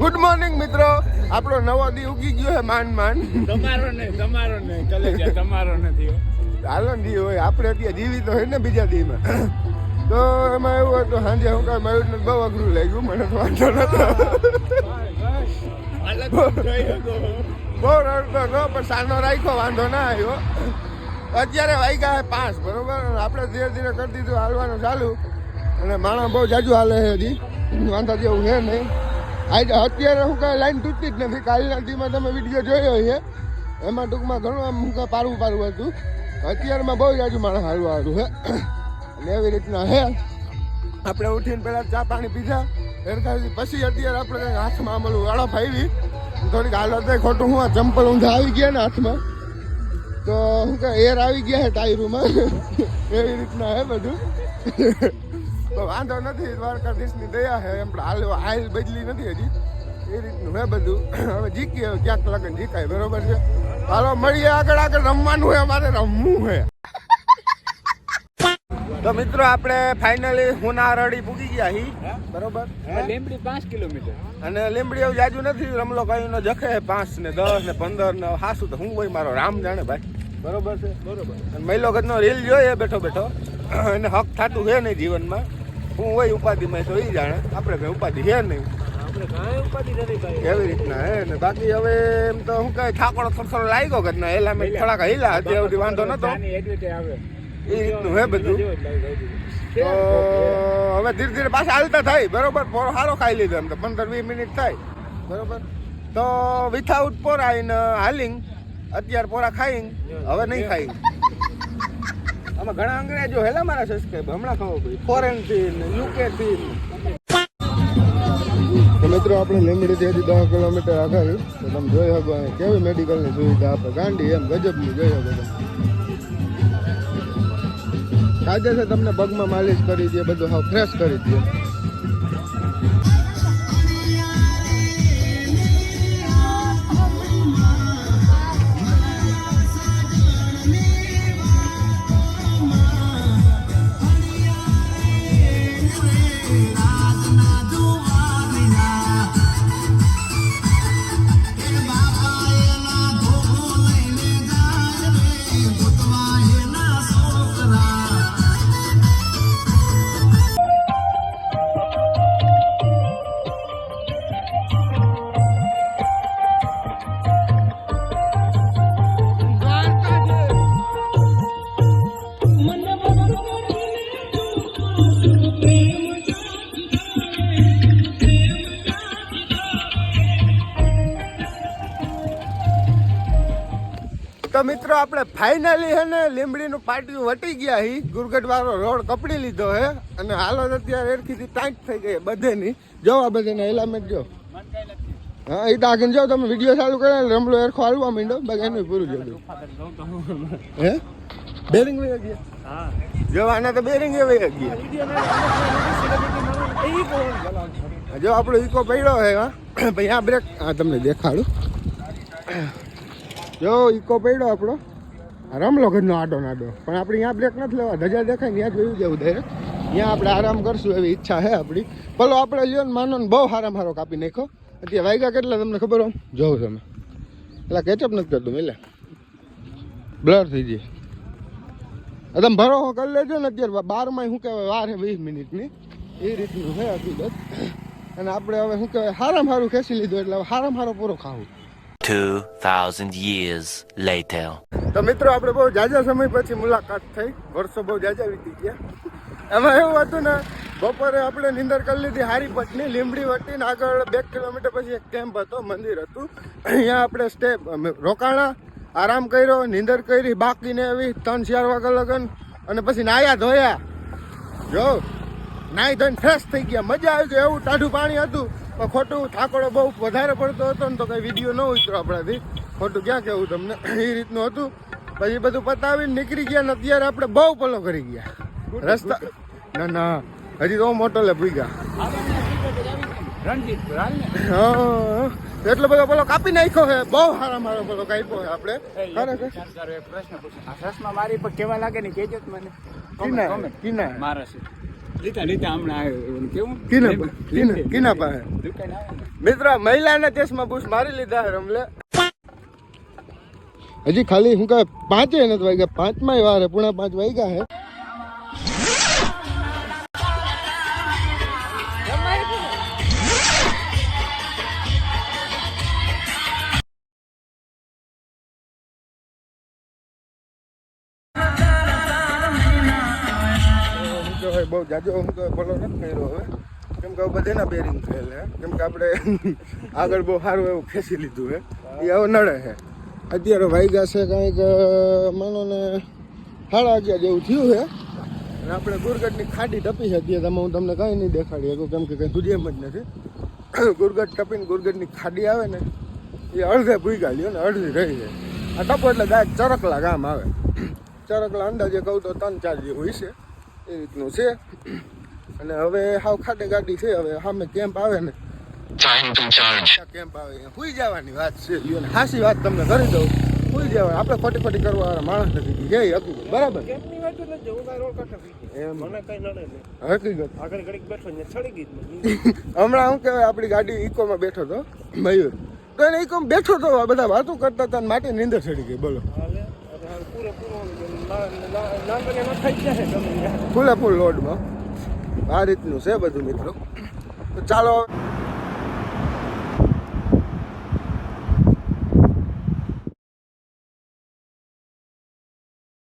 Good morning મિત્રો. આપણો નવો દી ઉગી ગયો છે માન માન. તમારો નહીં તમારો નહીં ચલે જાય તમારો નથી. હાલો દી હોય આપણે અત્યારે જીવિત હોય ને બીજા દીમાં. તો એમાં એવું હતું સાંજે હું કાંઈ મયુર બહુ અઘરું લાગ્યું મને તો વાંધો નતો. તો બહુ રડતો હતો પણ સાનો રાખ્યો વાંધો ના આવ્યો. અત્યારે વાગ્યા છે પાંચ બરોબર? આપણે ધીરે ધીરે કરી દીધું હાલવાનું ચાલુ. અને માણસ બહુ જાજુ હાલે છે હજી વાંધા જેવું છે નહીં. આજે અત્યારે હું કાંઈ લાઈન તૂટતી જ નથી. કાલના દીમાં તમે વીડિયો જોયો છે. એમાં ટૂંકમાં ઘણું આમ હું કાંઈ પારવું પારવું હતું. અત્યારમાં બહુ જ આજુ માણસ સારું છે. અને એવી રીતના હે આપણે ઉઠીને પહેલાં ચા પાણી પીધા. એરકાથી પછી અત્યારે આપણે કંઈક હાથમાં આમલું વાળો ફાવી થોડીક હાલત ખોટું હું આ ચંપલ ઊંધા આવી ગયા ને હાથમાં. તો શું કાંઈ એર આવી ગયા છે ટાયરોમાં. એવી રીતના હે બધું. તો વાંધો નથી દ્વારકાધીશની દયા છે એમ હાલ હાલ બદલી નથી હજી. એ રીતનું હે બધું. હવે જીકીએ ક્યાંક લગન જીકાય બરોબર છે? હાલો મળીએ આગળ આગળ રમવાનું છે અમારે રમવું છે. તો મિત્રો આપણે ફાઇનલી હુનારડી પૂગી ગયા હી બરોબર? લીમડી પાંચ કિલોમીટર. અને લીમડી એવું જાજુ નથી રમલો કયું નો જખે પાંચ ને દસ ને પંદર ને હાસુ તો હું હોય મારો રામ જાણે ભાઈ. બરોબર છે? બરોબર. અને મહિલો ગતનો રીલ જોઈએ બેઠો બેઠો. એને હક થાતું છે નહીં જીવનમાં. હું હોય ઉપાધિમાં તો એ જાણે. આપણે કઈ ઉપાધિ છે નહીં. એવી રીતના હે? ને બાકી હવે એમ તો હું કઈ થાકોડો થોડો લાગ્યો કે ના? એલા મેં થોડાક હિલા અત્યાર સુધી વાંધો નતો. એ રીતનું હે બધું. તો હવે ધીરે ધીરે પાછા હાલતા થાય. બરોબર? પોરો સારો ખાઈ લીધો એમ તો. પંદર વીસ મિનિટ થાય. બરોબર? તો વિથઆઉટ પોરા ઇન હાલિંગ અત્યારે પોરા ખાઈ હવે નહીં ખાઈ. આમાં ઘણા અંગ્રેજો હેલા મારા સબસ્ક્રાઈબ હમણાં ખબર પડી. ફોરેનથી યુકે થી મિત્રો, આપણે લીંબડી થી દસ કિલોમીટર આગળ. તો તમે જોઈ શકો કેવી મેડિકલની સુવિધા આપે. ગાંડી એમ ગજબની, જોઈ શકો તમે. કાયદેસર તમને પગમાં માલિશ કરી દે, બધું હાવ ફ્રેશ કરી દે. આપણે ફાઇનલી હે ને લીંબડીનું પાટિયું વટી ગયા હી. ગુરગઢવાળો રોડ કપડી લીધો હે અને હાલત અત્યારે એરખીથી ટાઈટ થઈ ગઈ બધેની. જો આ બધાને એલામેન્ટ જો. હા એ ડાકીને જાઓ તમે વીડિયો ચાલુ કરે રમલો એરખો હાલવા માંડો બાકી એનું પૂરું જોડું હે? બેરિંગ વહી ગયા? જો આના તો બેરિંગ વહી ગયા. જો આપણો ઈકો પડ્યો હે, હા. ભાઈ, આ બ્રેક હા તમને દેખાડું. જો ઈકો પડ્યો આપણો. રમલો ઘરનો આડો નાડો. પણ આપણે અહીંયા બ્રેક નથી લેવા. ધજા દેખાય ને ત્યાં જોયું જવું ડાયરેક્ટ ત્યાં આપણે આરામ કરશું એવી ઈચ્છા છે આપણી. ભલો આપણે લ્યો ને માનો ને બહુ હારામ હારો કાપી નાખો અત્યારે વાગ્યા કેટલા તમને ખબર હોય? જોઉં તમે એટલે કેચઅપ નથી કરતું એટલે બ્લર થઈ જાય. તમે ભરો કરી લેજો ને અત્યારે બારમાં શું કહેવાય? વાર વીસ મિનિટની. એ રીતનું છે હકીકત અને આપણે હવે શું કહેવાય? હારામ હારું ખેંચી લીધું એટલે હવે હારામ હારો પૂરો ખાવું. 2,000 years later. તો મિત્રો આપણે બહુ જાજા સમય પછી મુલાકાત થઈ. વર્ષો બહુ જાજા વીતી ગયા. એમાં એવું હતું ને બપોરે આપણે નિંદર કરી લીધી હારી પટની લીમડી વટીને આગળ બે કિલોમીટર પછી એક કેમ્પ હતો મંદિર હતું. અહીંયા આપણે સ્ટે રોકાણા આરામ કર્યો નિંદર કરી બાકીને એવી ત્રણ ચાર વાગે લગન અને પછી નાયા ધોયા. જો નાઈ ધોઈને ફ્રેશ થઈ ગયા. મજા આવી ગઈ. એવું ટાઢું પાણી હતું. પણ ખોટું ઠાકોડો બહુ વધારે પડતો હતો ને તો કઈ વીડિયો ન ઉતરો આપણાથી. ખોટું ક્યાં કેવું તમને? એ રીતનું હતું. પછી બધું પતાવીને નીકળી ગયા ને અત્યારે આપણે બહુ પલો કરી ગયા. રસ્તા ના ના. હજી તો મોટો લે ભૂઈ ગયા. હા. એટલો બધો પેલો કાપી નાખ્યો છે. બહુ સારા મારો પેલો કાપ્યો છે આપણે. ખરેખર. પ્રશ્ન પૂછો. મારી પર કેવા લાગે ને કેજો મને. કિના. કિના મારા છે. મિત્ર મહિલાના ચશ્મા બુશ મારી લીધા હે રમલે. હજી ખાલી હું કહે પાંચે નથી વાગ્યા પાંચમાં વાર પૂણા પાંચ વાગ્યા હે. હું તો બહુ જાજો હું તો ભલો નથી કર્યો હવે. કેમ કે બધે બધાના બેરિંગ થયેલ હે. કેમ કે આપણે આગળ બહુ સારું એવું ખેંચી લીધું હે. એ હવે નડે છે અત્યારે વાઈગા છે કંઈક માનો ને સાડા અગિયાર જેવું થયું છે અને આપણે ગુરગટની ખાડી ટપી છે અત્યારે હું તમને કંઈ નહીં દેખાડી શકું, કેમ કે કંઈ સુધી એમ જ નથી. ગુરગટ ટપીને ગુરગટની ખાડી આવે ને, એ અડધે ભૂગા લ્યો ને અડધી રહી છે આ ટપો એટલે ગાય ચરકલા ગામ આવે. ચરકલા અંદાજે કહું તો ત્રણ ચાર જે હોય છે એ રીતનું છે. અને હવે હાવ ખાટી ગાડી છે હવે સામે કેમ્પ આવે ને. કેમ્પ આવે હુઈ જવાની વાત છે હાસી વાત તમને કરી દઉં. હુઈ જવા આપણે ખોટી ખોટી કરવા વાળા માણસ નથી. જય હકીકત. બરાબર. હમણાં શું કહેવાય આપણી ગાડી ઇકોમાં બેઠો હતો મયુર. તો એને ઇકોમાં બેઠો હતો બધા વાતો કરતા હતા માટે નીંદર ચડી ગઈ. બોલો. પૂરેપૂરો ફૂલે ફૂલ લોડમાં. આ રીતનું છે બધું મિત્રો. તો ચાલો